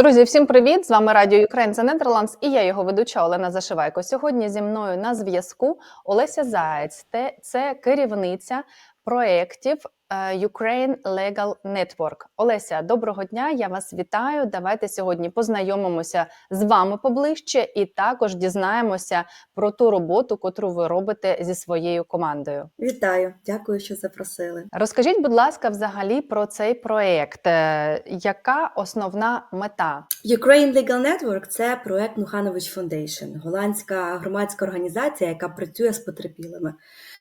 Друзі, всім привіт! З вами Радіо Ukraine за Netherlands і я його ведуча Олена Зашивайко. Сьогодні зі мною на зв'язку Олеся Заєць. Це керівниця проєктів Ukraine Legal Network. Олеся, доброго дня! Я вас вітаю. Давайте сьогодні познайомимося з вами поближче і також дізнаємося про ту роботу, котру ви робите зі своєю командою. Вітаю, дякую, що запросили. Розкажіть, будь ласка, взагалі про цей проєкт. Е, Яка основна мета? Ukraine Legal Network – це проект Муханович Foundation, голландська громадська організація, яка працює з потерпілими.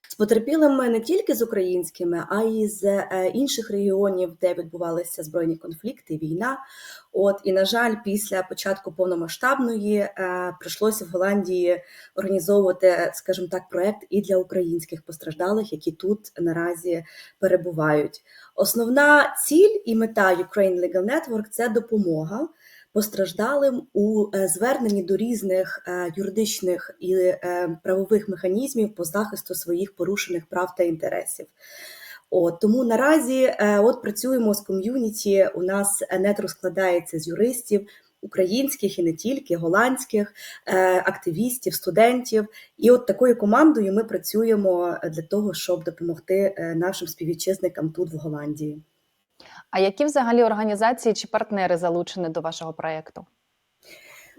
З потерпілими не тільки з українськими, а й з е, інших регіонів, де відбувалися збройні конфлікти, війна. От і на жаль, після початку повномасштабної е, прийшлося в Голландії організовувати, скажімо так, проект і для українських постраждалих, які тут наразі перебувають. Основна ціль і мета Ukraine Legal Network – це допомога постраждалим у е, зверненні до різних е, юридичних і е, правових механізмів по захисту своїх порушених прав та інтересів. От тому наразі е, от працюємо з ком'юніті. У нас нетро складається з юристів. Українських і не тільки голландських е, активістів, студентів, і от такою командою ми працюємо для того, щоб допомогти е, нашим співвітчизникам тут в Голландії. А які взагалі організації чи партнери залучені до вашого проєкту?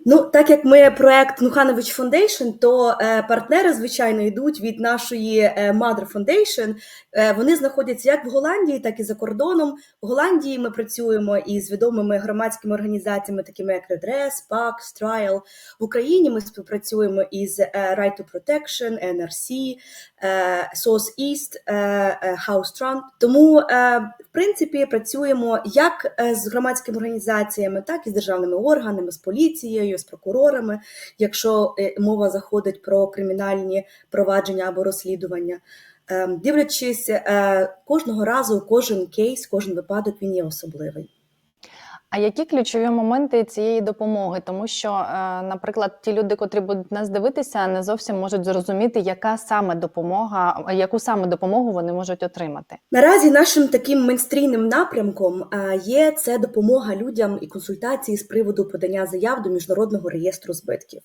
Ну, так як ми проект Нуханович Foundation, то е, партнери, звичайно, йдуть від нашої е, Mother Foundation. Е, вони знаходяться як в Голландії, так і за кордоном. В Голландії ми працюємо із відомими громадськими організаціями, такими як Redress, PAC, Trial. В Україні ми співпрацюємо із е, Right to Protection, NRC, е, SOS East, е, е, House Trump. Тому, е, в принципі, працюємо як е, з громадськими організаціями, так і з державними органами, з поліцією, з прокурорами, якщо е, мова заходить про кримінальні провадження або розслідування. Е, Дивлячись е, кожного разу, кожен кейс, кожен випадок він є особливий. А які ключові моменти цієї допомоги? Тому що, е, наприклад, ті люди, котрі будуть нас дивитися, не зовсім можуть зрозуміти, яка саме допомога, яку саме допомогу вони можуть отримати. Наразі нашим таким мейнстрійним напрямком е, є це допомога людям і консультації з приводу подання заяв до міжнародного реєстру збитків.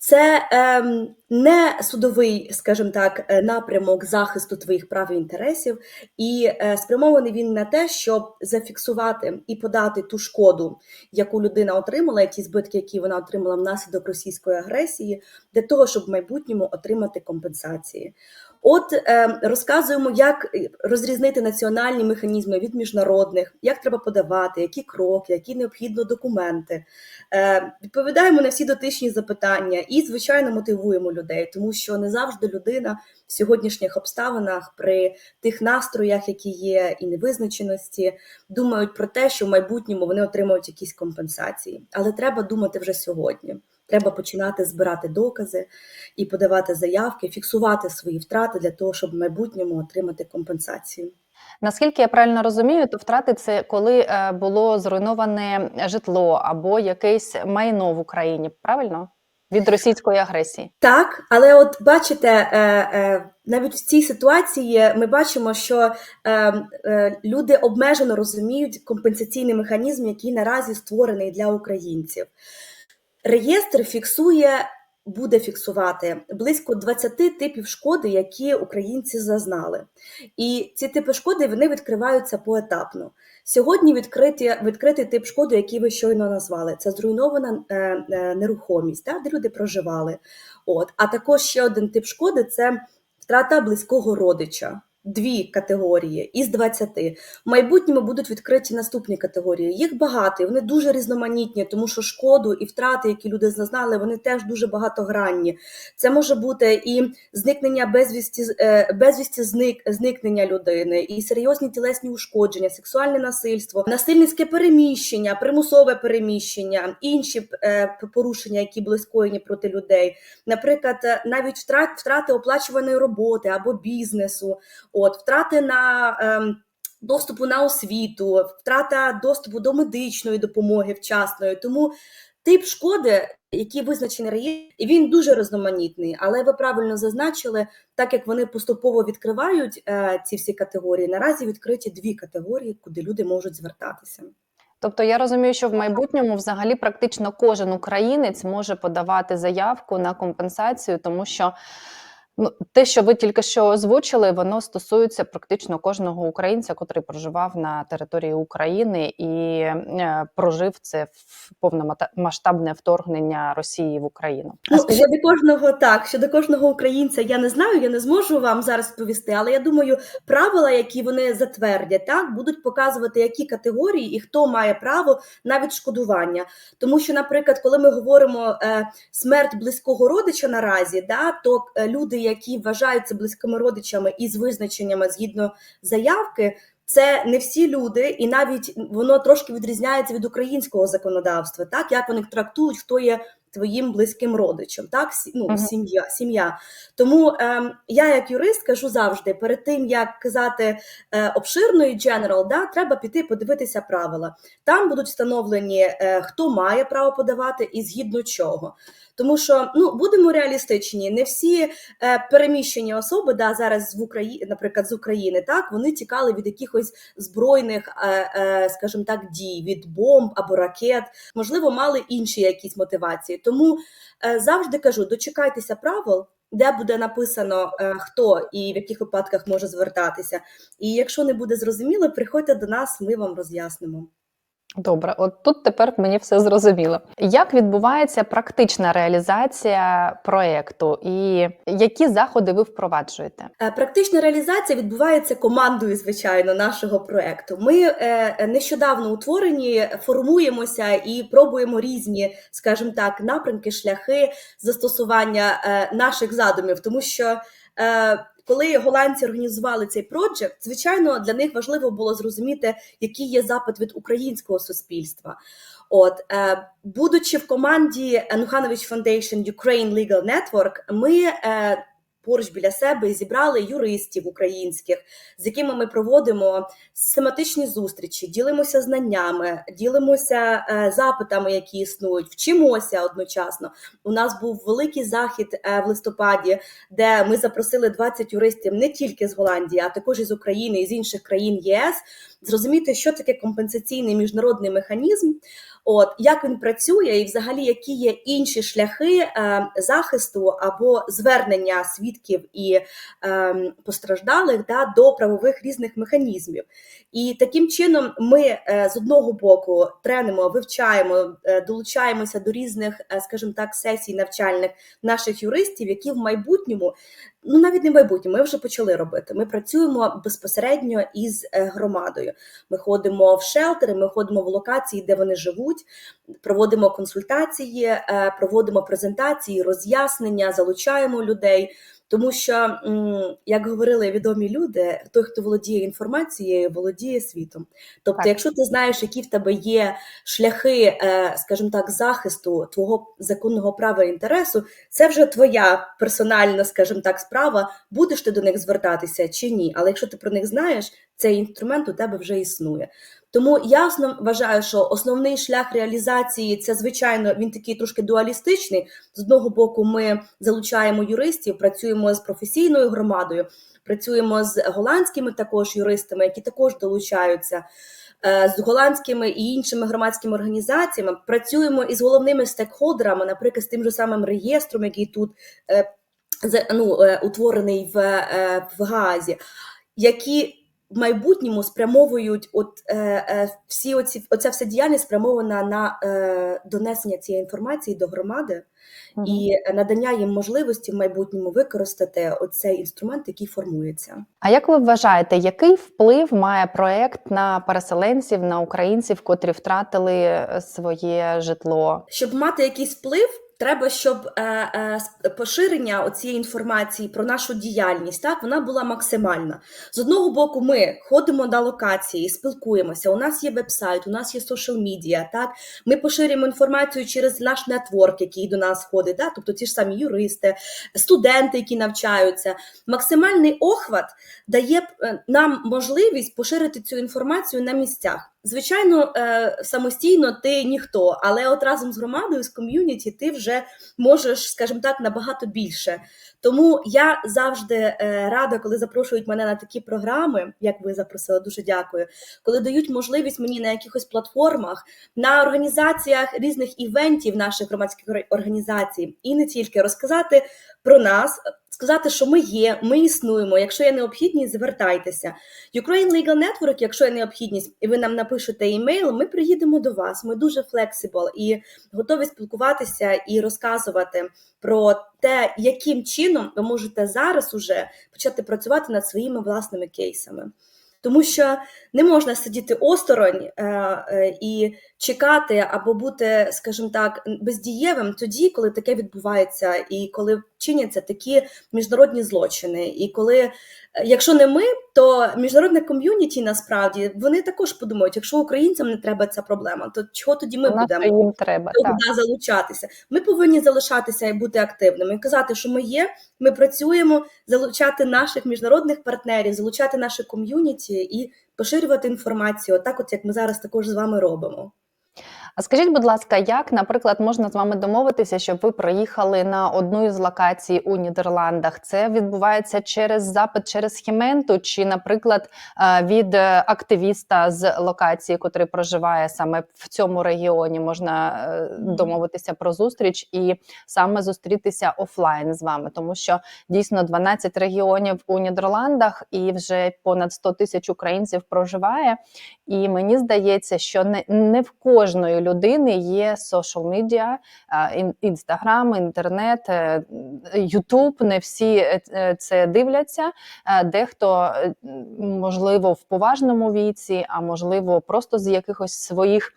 Це е, не судовий, скажімо так, е, напрямок захисту твоїх прав і інтересів, і е, спрямований він на те, щоб зафіксувати і подати ту шкоду, яку людина отримала, ті збитки, які вона отримала внаслідок російської агресії, для того, щоб в майбутньому отримати компенсації. От е, розказуємо, як розрізнити національні механізми від міжнародних, як треба подавати, які кроки, які необхідно документи. Е, відповідаємо на всі дотичні запитання і, звичайно, мотивуємо людей, тому що не завжди людина в сьогоднішніх обставинах при тих настроях, які є, і невизначеності, думають про те, що в майбутньому вони отримають якісь компенсації. Але треба думати вже сьогодні. Треба починати збирати докази і подавати заявки, фіксувати свої втрати для того, щоб в майбутньому отримати компенсацію. Наскільки я правильно розумію, то втрати це коли е, було зруйноване житло або якесь майно в Україні, правильно? Від російської агресії. Так, але от бачите, е, е, навіть в цій ситуації ми бачимо, що люди обмежено розуміють компенсаційний механізм, який наразі створений для українців. Реєстр фіксує, буде фіксувати близько 20 типів шкоди, які українці зазнали. І ці типи шкоди вони відкриваються поетапно. Сьогодні відкриті, відкритий тип шкоди, який ви щойно назвали, це зруйнована е, е, нерухомість, так, де люди проживали. От. А також ще один тип шкоди це втрата близького родича. Дві категорії із 20. В майбутньому будуть відкриті наступні категорії. Їх багато, і вони дуже різноманітні, тому що шкоду і втрати, які люди зазнали, вони теж дуже багатогранні. Це може бути і зникнення безвісті, е, безвісті зник, зникнення людини, і серйозні тілесні ушкодження, сексуальне насильство, насильницьке переміщення, примусове переміщення, інші е, порушення, які були скоєні проти людей. Наприклад, е, навіть втрат, втрати оплачуваної роботи або бізнесу. От втрати на ем, доступу на освіту, втрата доступу до медичної допомоги вчасної. Тому тип шкоди, який визначений реєстр, і він дуже різноманітний. Але ви правильно зазначили, так як вони поступово відкривають е, ці всі категорії. Наразі відкриті дві категорії, куди люди можуть звертатися. Тобто я розумію, що в майбутньому взагалі практично кожен українець може подавати заявку на компенсацію, тому що ну, те, що ви тільки що озвучили, воно стосується практично кожного українця, котрий проживав на території України і е, прожив це повномасштабне вторгнення Росії в Україну. Ну, щодо кожного так, щодо кожного українця, я не знаю, я не зможу вам зараз повісти, але я думаю, правила, які вони затвердять, так будуть показувати, які категорії і хто має право на відшкодування. Тому що, наприклад, коли ми говоримо е, смерть близького родича наразі, да, то е, люди, які вважаються близькими родичами із визначеннями згідно заявки. Це не всі люди, і навіть воно трошки відрізняється від українського законодавства, так як вони трактують, хто є твоїм близьким родичем, так ну, Мгм. сім'я, сім'я. Тому ем, я, як юрист, кажу завжди: перед тим як казати е, обширної general, да, треба піти подивитися правила. Там будуть встановлені, е, хто має право подавати і згідно чого. Тому що ну будемо реалістичні, не всі е, переміщені особи, да, зараз в Україні, наприклад, з України, так вони тікали від якихось збройних, е, е, скажімо так, дій, від бомб або ракет, можливо, мали інші якісь мотивації. Тому завжди кажу: дочекайтеся правил. Де буде написано хто і в яких випадках може звертатися, і якщо не буде зрозуміло, приходьте до нас, ми вам роз'яснимо. Добре, от тут тепер мені все зрозуміло. Як відбувається практична реалізація проекту, і які заходи ви впроваджуєте? Е, Практична реалізація відбувається командою, звичайно, нашого проекту. Ми е, нещодавно утворені, формуємося і пробуємо різні, скажімо так, напрямки, шляхи застосування е, наших задумів, тому що. Коли голландці організували цей проджект, звичайно, для них важливо було зрозуміти, який є запит від українського суспільства. От, е, будучи в команді Нуханович Foundation Ukraine Legal Network, ми е, поруч біля себе зібрали юристів українських, з якими ми проводимо систематичні зустрічі, ділимося знаннями, ділимося е, запитами, які існують, вчимося одночасно. У нас був великий захід е, в листопаді, де ми запросили 20 юристів не тільки з Голландії, а також із України і з інших країн ЄС. Зрозуміти, що таке компенсаційний міжнародний механізм, от як він працює, і взагалі які є інші шляхи е, захисту або звернення свідків і е, постраждалих да, до правових різних механізмів. І таким чином ми е, з одного боку тренимо, вивчаємо, е, долучаємося до різних, е, скажімо так, сесій навчальних наших юристів, які в майбутньому, ну навіть не майбутнє. ми вже почали робити. Ми працюємо безпосередньо із е, громадою. Ми ходимо в шелтери, ми ходимо в локації, де вони живуть, проводимо консультації, е, проводимо презентації, роз'яснення, залучаємо людей. Тому що, як говорили відомі люди, той, хто володіє інформацією, володіє світом. Тобто, Так. якщо ти знаєш, які в тебе є шляхи, е, скажімо так, захисту твого законного права і інтересу, це вже твоя персональна, скажімо так, справа, будеш ти до них звертатися чи ні. Але якщо ти про них знаєш, цей інструмент у тебе вже існує. Тому я вважаю, що основний шлях реалізації це звичайно він такий трошки дуалістичний. З одного боку, ми залучаємо юристів, працюємо з професійною громадою, працюємо з голландськими також юристами, які також долучаються. е, З голландськими і іншими громадськими організаціями працюємо із головними стейкхолдерами, наприклад, з тим же самим реєстром, який тут е, ну, е, утворений в, в Гаазі, які в майбутньому спрямовують от е, е, всі оці оця вся діяльність спрямована на е, донесення цієї інформації до громади і надання їм можливості в майбутньому використати оцей інструмент, який формується. А як ви вважаєте, який вплив має проект на переселенців, на українців, котрі втратили е, своє житло? Щоб мати якийсь вплив, треба, щоб е, е, поширення цієї інформації про нашу діяльність так вона була максимальна. З одного боку, ми ходимо на локації, спілкуємося. У нас є веб-сайт, у нас є social медіа. Так ми поширюємо інформацію через наш нетворк, який до нас входить. Так? Тобто ті ж самі юристи, студенти, які навчаються. Максимальний охват дає е, нам можливість поширити цю інформацію на місцях. Звичайно, е, самостійно ти ніхто, але от разом з громадою, з ком'юніті, ти вже можеш, скажімо так, набагато більше. Тому я завжди е, рада, коли запрошують мене на такі програми, як ви запросили, дуже дякую. Коли дають можливість мені на якихось платформах, на організаціях різних івентів наших громадських організацій, і не тільки розказати про нас. Сказати, що ми є, ми існуємо. Якщо є необхідність, звертайтеся. Ukraine Legal Network, якщо є необхідність, і ви нам напишете імейл, ми приїдемо до вас. Ми дуже флексибл і готові спілкуватися і розказувати про те, яким чином ви можете зараз уже почати працювати над своїми власними кейсами. Тому що не можна сидіти осторонь е, е, і чекати або бути, скажімо так, бездієвим тоді, коли таке відбувається, і коли чиняться такі міжнародні злочини. І коли, е, якщо не ми, то міжнародне ком'юніті насправді вони також подумають, якщо українцям не треба ця проблема, то чого тоді ми Нас будемо? їм треба. Так. туди залучатися. Ми повинні залишатися і бути активними, і казати, що ми є, ми працюємо, залучати наших міжнародних партнерів, залучати наше ком'юніті і поширювати інформацію, так от як ми зараз також з вами робимо. А скажіть, будь ласка, як, наприклад, можна з вами домовитися, щоб ви проїхали на одну із локацій у Нідерландах? Це відбувається через запит, через хіменту, чи, наприклад, е, від е, активіста з локації, котрий проживає саме в цьому регіоні, можна е, домовитися про зустріч і саме зустрітися офлайн з вами, тому що дійсно 12 регіонів у Нідерландах і вже понад 100 тисяч українців проживає. І мені здається, що не, не в кожної людини є social media, інстаграм, інтернет, е, Ютуб. Не всі е, е, це дивляться. Е, Дехто е, можливо в поважному віці, а можливо, просто з якихось своїх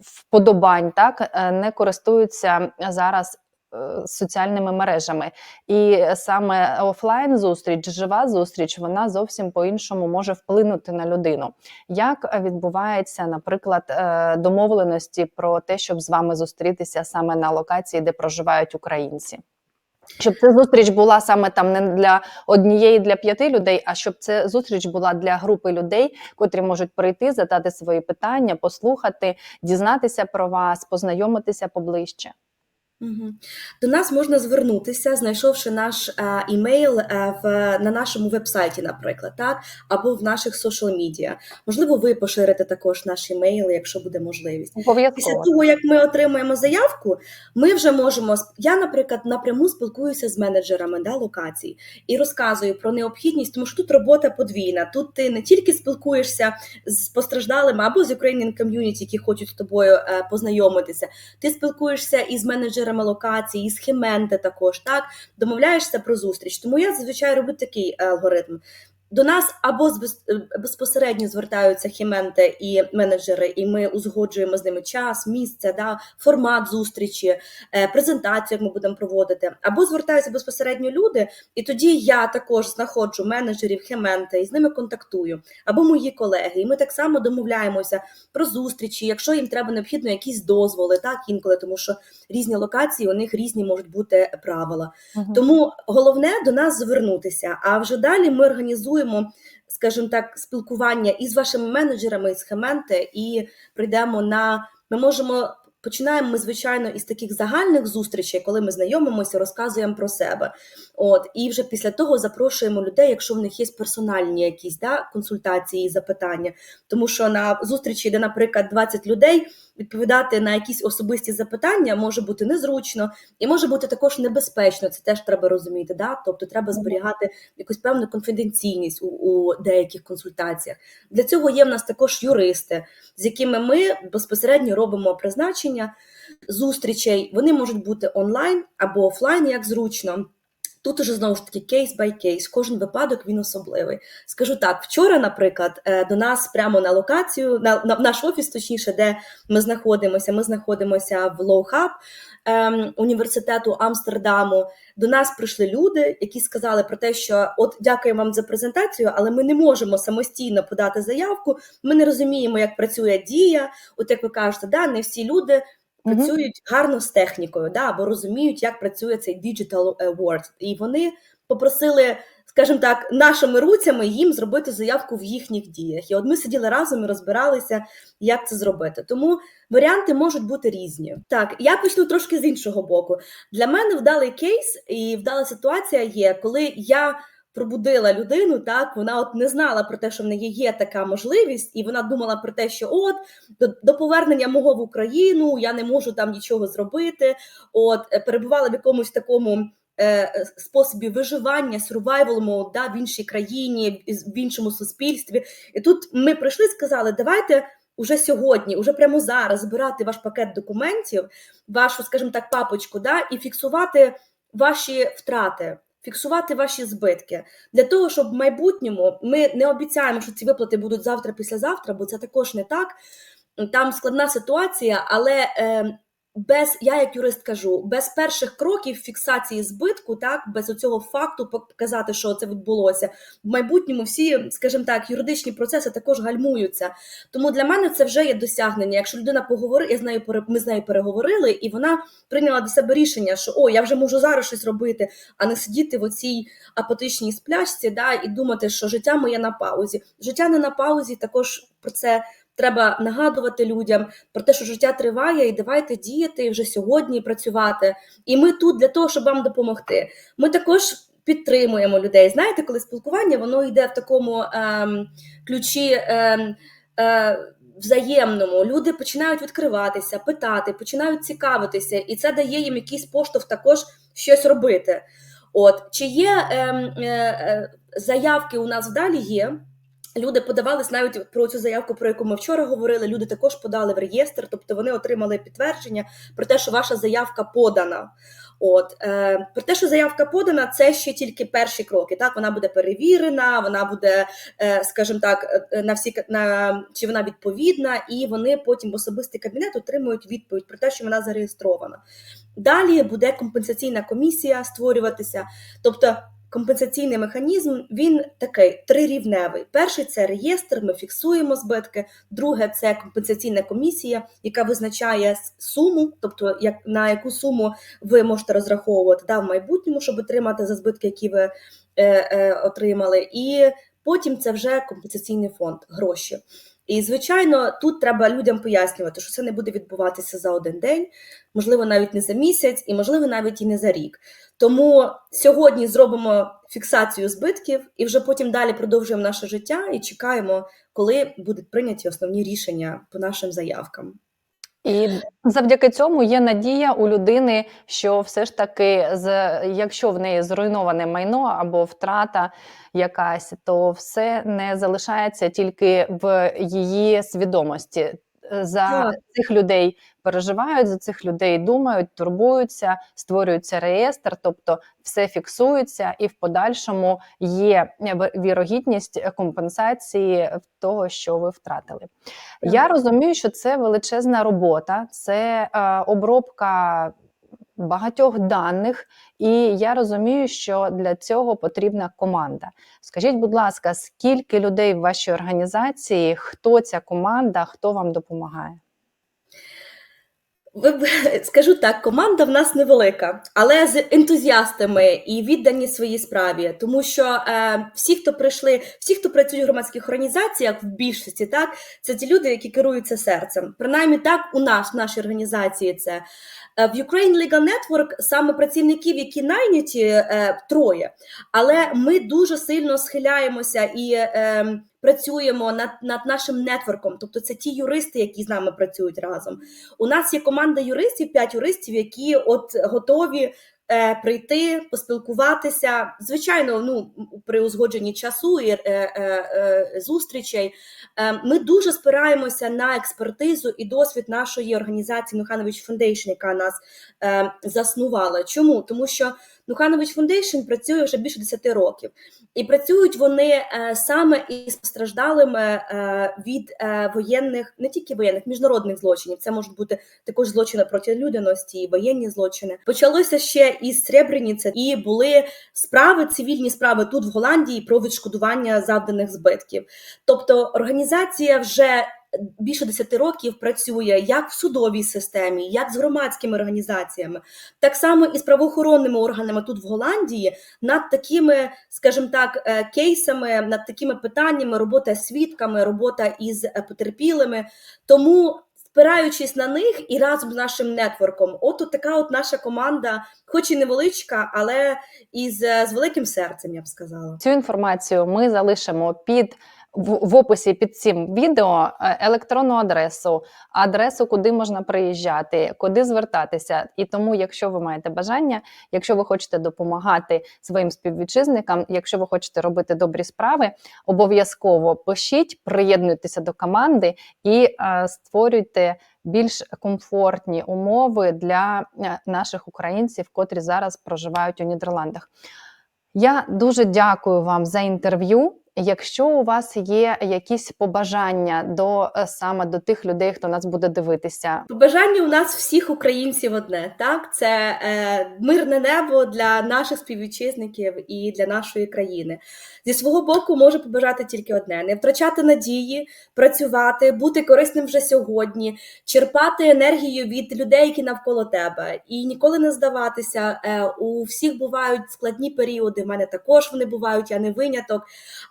вподобань, так е, не користуються зараз. Е, Соціальними мережами, і саме офлайн зустріч, жива зустріч, вона зовсім по-іншому може вплинути на людину. Як відбувається, наприклад, е, домовленості про те, щоб з вами зустрітися саме на локації, де проживають українці? Щоб ця зустріч була саме там не для однієї для п'яти людей, а щоб ця зустріч була для групи людей, котрі можуть прийти, задати свої питання, послухати, дізнатися про вас, познайомитися поближче. Угу. До нас можна звернутися, знайшовши наш е, імейл е, в, на нашому вебсайті, наприклад, так, або в наших соціал медіа. Можливо, ви поширите також наш імейл, якщо буде можливість. Після того, як ми отримуємо заявку, ми вже можемо. Я, наприклад, напряму спілкуюся з менеджерами да, локацій і розказую про необхідність, тому що тут робота подвійна. Тут ти не тільки спілкуєшся з постраждалими або з Ukrainian Community, які хочуть з тобою е, познайомитися. Ти спілкуєшся із менеджерами локацій, із Хіменте також. Так домовляєшся про зустріч. Тому я зазвичай роблю такий е, алгоритм. До нас або е, безпосередньо звертаються хіменте і менеджери, і ми узгоджуємо з ними час, місце, да, формат зустрічі, е, презентацію, як ми будемо проводити, або звертаються безпосередньо люди, і тоді я також знаходжу менеджерів хіменте і з ними контактую, або мої колеги. І ми так само домовляємося про зустрічі, якщо їм треба необхідно якісь дозволи, так інколи, тому що різні локації у них різні можуть бути правила. Мгм. Тому головне до нас звернутися. А вже далі ми організуємо, скажімо так, спілкування із вашими менеджерами з Хементе, і прийдемо на ми можемо. Починаємо ми, звичайно, із таких загальних зустрічей, коли ми знайомимося, розказуємо про себе. От і вже після того запрошуємо людей, якщо в них є персональні якісь да, консультації запитання. Тому що на зустрічі, де, наприклад, 20 людей, відповідати на якісь особисті запитання може бути незручно і може бути також небезпечно. Це теж треба розуміти. Да? Тобто треба зберігати якусь певну конфіденційність у, у деяких консультаціях. Для цього є в нас також юристи, з якими ми безпосередньо робимо призначення зустрічей. Вони можуть бути онлайн або офлайн, як зручно. Тут уже знову ж таки кейс бай кейс, кожен випадок він особливий. Скажу так, вчора, наприклад, е, до нас прямо на локацію, на, на наш офіс, точніше, де ми знаходимося. Ми знаходимося в Hub ем, університету Амстердаму. До нас прийшли люди, які сказали про те, що от дякуємо вам за презентацію, але ми не можемо самостійно подати заявку. Ми не розуміємо, як працює дія. От як ви кажете, да, не всі люди. Працюють гарно з технікою, да, або розуміють, як працює цей digital е, world. І вони попросили, скажімо так, нашими руцями їм зробити заявку в їхніх діях. І от ми сиділи разом і розбиралися, як це зробити. Тому варіанти можуть бути різні. Так, я почну трошки з іншого боку. Для мене вдалий кейс і вдала ситуація є, коли я. Пробудила людину, так вона от не знала про те, що в неї є така можливість, і вона думала про те, що от до, до повернення мого в Україну я не можу там нічого зробити. От е, перебувала в якомусь такому е, способі виживання, survival да, в іншій країні, в іншому суспільстві. І тут ми прийшли і сказали, давайте. Уже сьогодні, уже прямо зараз збирати ваш пакет документів, вашу, скажімо так, папочку, да, і фіксувати ваші втрати, фіксувати ваші збитки для того, щоб в майбутньому ми не обіцяємо, що ці виплати будуть завтра, післязавтра, бо це також не так. Там складна ситуація, але е, без я як юрист кажу, без перших кроків фіксації збитку, так без оцього факту показати, що це відбулося в майбутньому. Всі, скажімо так, юридичні процеси також гальмуються. Тому для мене це вже є досягнення. Якщо людина поговорить, я з нею ми з нею переговорили, і вона прийняла до себе рішення, що о, я вже можу зараз щось робити, а не сидіти в оцій апатичній сплячці, да, і думати, що життя моє на паузі. Життя не на паузі, також про це. Треба нагадувати людям про те, що життя триває, і давайте діяти вже сьогодні працювати. І ми тут для того, щоб вам допомогти. Ми також підтримуємо людей. Знаєте, коли спілкування воно йде в такому ем, ключі ем, е, взаємному. Люди починають відкриватися, питати, починають цікавитися, і це дає їм якийсь поштовх також щось робити. От чи є ем, е, е, заявки у нас вдалі є. Люди подавались навіть про цю заявку, про яку ми вчора говорили. Люди також подали в реєстр, тобто вони отримали підтвердження про те, що ваша заявка подана. От е, про те, що заявка подана, це ще тільки перші кроки. Так, вона буде перевірена, вона буде, е, скажімо так, е, на всі на чи вона відповідна, і вони потім в особистий кабінет отримують відповідь про те, що вона зареєстрована. Далі буде компенсаційна комісія створюватися, тобто. Компенсаційний механізм він такий трирівневий. Перший це реєстр, ми фіксуємо збитки. Друге це компенсаційна комісія, яка визначає суму, тобто як на яку суму ви можете розраховувати да, в майбутньому, щоб отримати за збитки, які ви е, е, отримали. І потім це вже компенсаційний фонд, гроші. І звичайно, тут треба людям пояснювати, що це не буде відбуватися за один день, можливо, навіть не за місяць, і можливо, навіть і не за рік. Тому сьогодні зробимо фіксацію збитків і вже потім далі продовжуємо наше життя і чекаємо, коли будуть прийняті основні рішення по нашим заявкам. І завдяки цьому є надія у людини, що все ж таки, з якщо в неї зруйноване майно або втрата якась, то все не залишається тільки в її свідомості. За Так. цих людей переживають, за цих людей думають, турбуються, створюється реєстр, тобто все фіксується, і в подальшому є вірогідність компенсації того, що ви втратили. Я розумію, що це величезна робота, це е, обробка багатьох даних, і я розумію, що для цього потрібна команда. Скажіть, будь ласка, скільки людей в вашій організації, хто ця команда, хто вам допомагає? Скажу так, команда в нас невелика, але з ентузіастами і віддані своїй справі. Тому що е, всі, хто прийшли, всі, хто працюють в громадських організаціях, в більшості, так це ті люди, які керуються серцем. Принаймні, так у нас в нашій організації це Е, в Ukraine Legal Network саме працівників, які найняті, е, троє. Але ми дуже сильно схиляємося і е, працюємо над, над нашим нетворком. Тобто, це ті юристи, які з нами працюють разом. У нас є команда юристів, п'ять юристів, які от готові е, прийти, поспілкуватися. Звичайно, ну при узгодженні часу і е, е, е, зустрічей. Е, ми дуже спираємося на експертизу і досвід нашої організації Нуханович Foundation, яка нас е, заснувала. Чому? Тому що Нуханович Foundation працює вже більше 10 років, і працюють вони е, саме із постраждалими е, від е, воєнних, не тільки воєнних, міжнародних злочинів. Це можуть бути також злочини проти людяності, воєнні злочини. Почалося ще із Сребреніця, і були справи, цивільні справи тут в Голландії про відшкодування завданих збитків. Тобто організація вже більше 10 років працює як в судовій системі, як з громадськими організаціями, так само і з правоохоронними органами тут в Голландії над такими, скажімо так, е, кейсами, над такими питаннями, робота з свідками, робота із е, потерпілими. Тому, спираючись на них і разом з нашим нетворком, от, от така от наша команда, хоч і невеличка, але із е, з великим серцем, я б сказала. Цю інформацію ми залишимо під в, описі під цим відео е, електронну адресу, адресу, куди можна приїжджати, куди звертатися. І тому, якщо ви маєте бажання, якщо ви хочете допомагати своїм співвітчизникам, якщо ви хочете робити добрі справи, обов'язково пишіть, приєднуйтеся до команди і е, створюйте більш комфортні умови для е, наших українців, котрі зараз проживають у Нідерландах. Я дуже дякую вам за інтерв'ю. Якщо у вас є якісь побажання до е, саме до тих людей, хто нас буде дивитися, Побажання у нас всіх українців одне, так це е, мирне небо для наших співвітчизників і для нашої країни. Зі свого боку, можу побажати тільки одне: не втрачати надії, працювати, бути корисним вже сьогодні, черпати енергію від людей, які навколо тебе, і ніколи не здаватися. Е, у всіх бувають складні періоди. В мене також вони бувають, я не виняток.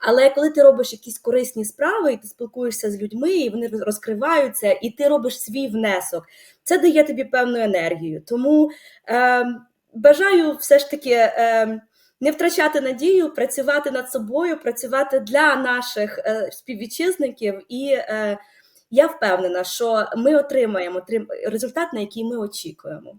Але коли ти робиш якісь корисні справи, і ти спілкуєшся з людьми, і вони розкриваються, і ти робиш свій внесок, це дає тобі певну енергію. Тому е, бажаю все ж таки е, не втрачати надію, працювати над собою, працювати для наших е, співвітчизників, і е, я впевнена, що ми отримаємо трим- результат, на який ми очікуємо.